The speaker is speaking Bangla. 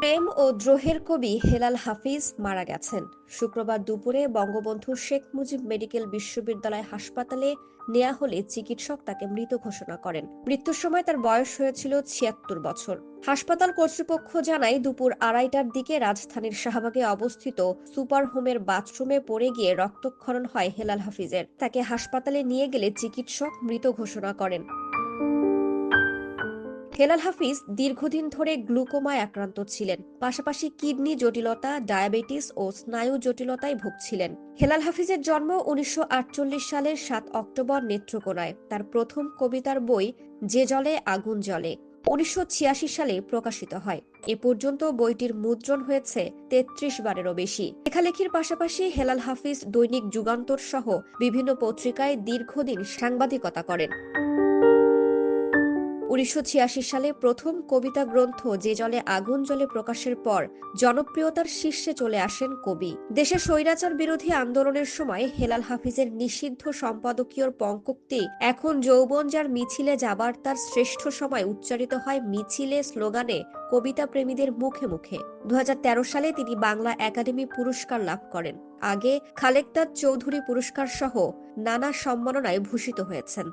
প্রেম ও দ্রোহের কবি হেলাল হাফিজ মারা গেছেন। শুক্রবার দুপুরে বঙ্গবন্ধু শেখ মুজিব মেডিকেল বিশ্ববিদ্যালয় হাসপাতালে নেয়া হলে চিকিৎসক তাকে মৃত ঘোষণা করেন। মৃত্যুর সময় তার বয়স হয়েছিল ছিয়াত্তর বছর। হাসপাতাল কর্তৃপক্ষ জানায়, দুপুর আড়াইটার দিকে রাজধানীর শাহবাগে অবস্থিত সুপার হোমের বাথরুমে পড়ে গিয়ে রক্তক্ষরণ হয় হেলাল হাফিজের। তাকে হাসপাতালে নিয়ে গেলে চিকিৎসক মৃত ঘোষণা করেন। হেলাল হাফিজ দীর্ঘদিন ধরে গ্লুকোমায় আক্রান্ত ছিলেন। পাশাপাশি কিডনি জটিলতা, ডায়াবেটিস ও স্নায়ু জটিলতায় ভুগছিলেন। হেলাল হাফিজের জন্ম উনিশশো আটচল্লিশ সালের সাত অক্টোবর নেত্রকোনায়। তার প্রথম কবিতার বই, যে জলে আগুন জলে উনিশশো ছিয়াশি সালে প্রকাশিত হয়। এ পর্যন্ত বইটির মুদ্রণ হয়েছে তেত্রিশ বারেরও বেশি। লেখালেখির পাশাপাশি হেলাল হাফিজ দৈনিক যুগান্তর সহ বিভিন্ন পত্রিকায় দীর্ঘদিন সাংবাদিকতা করেন। উনিশশো ছিয়াশি সালে প্রথম কবিতা গ্রন্থ যে জলে আগুন জলে প্রকাশের পর জনপ্রিয়তার শীর্ষে চলে আসেন কবি। দেশে স্বৈরাচার বিরোধী আন্দোলনের সময় হেলাল হাফিজের নিষিদ্ধ সম্পাদকীয়র পঙ্কোক্তি এখন যৌবন যার মিছিলে যাবার তার শ্রেষ্ঠ সময় উচ্চারিত হয় মিছিলে স্লোগানে কবিতা প্রেমীদের মুখে মুখে। দু হাজার তেরো সালে তিনি বাংলা একাডেমি পুরস্কার লাভ করেন। আগে খালেকদার চৌধুরী পুরস্কার সহ নানা সম্মাননায় ভূষিত হয়েছেন।